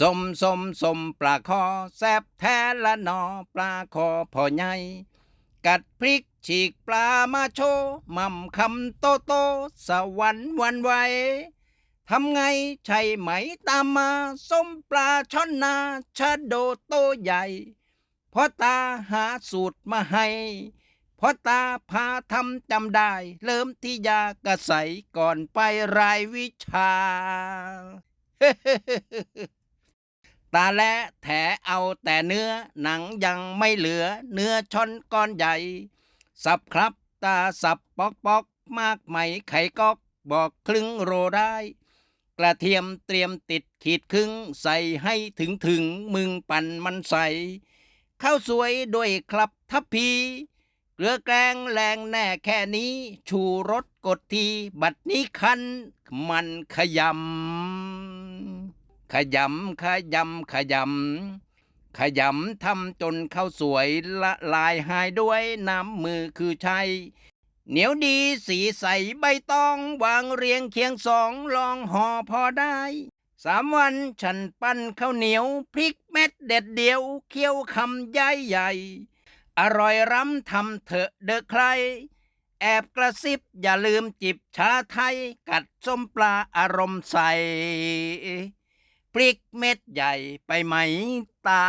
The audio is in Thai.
สมสมสมปลาคอแซบแท้ละหนอปลาคอพอใหญ่กัดพริกฉีกปลามาโชมั่มคำโตโตสวรรค์วันไหวทำไงใช่ไหมตามมาส้มปลาช่อนนาชะโดโตใหญ่พ่อตาหาสูตรมาให้พ่อตาพาทำจำได้ เริ่มที่ยากระใสก่อนไปรายวิชา ตาและแถเอาแต่เนื้อหนังยังไม่เหลือ เนื้อชอนก้อนใหญ่ สับครับตาสับปอกปอกมากไหมไข่กอกบอกครึ่งโรได้ กระเทียมเตรียมติดขีดครึ่งใส่ให้ถึงถึงมึงปั่นมันใส่ข้าวสวยด้วยครับทัพพีเกลือแกงแรงแน่แค่นี้ ชูรสกดที บัดนี้คันมันขยำ ขยำขยำขยำขยำทำจนข้าวสวยละลายหายด้วยน้ำมือคือใช้เหนียวดีสีใสใบตองวางเรียงเคียงสองลองห่อพอได้สามวันฉันปั้นข้าวเหนียวพริกเม็ดเด็ดเดียวเคี้ยวคำใหญ่ใหญ่ อร่อยร้ำทำเถอะเด้อใคร แอบกระซิบอย่าลืมจิบชาไทย กัดส้มปลาอารมณ์ใส พริกเม็ดใหญ่ไปไหมตา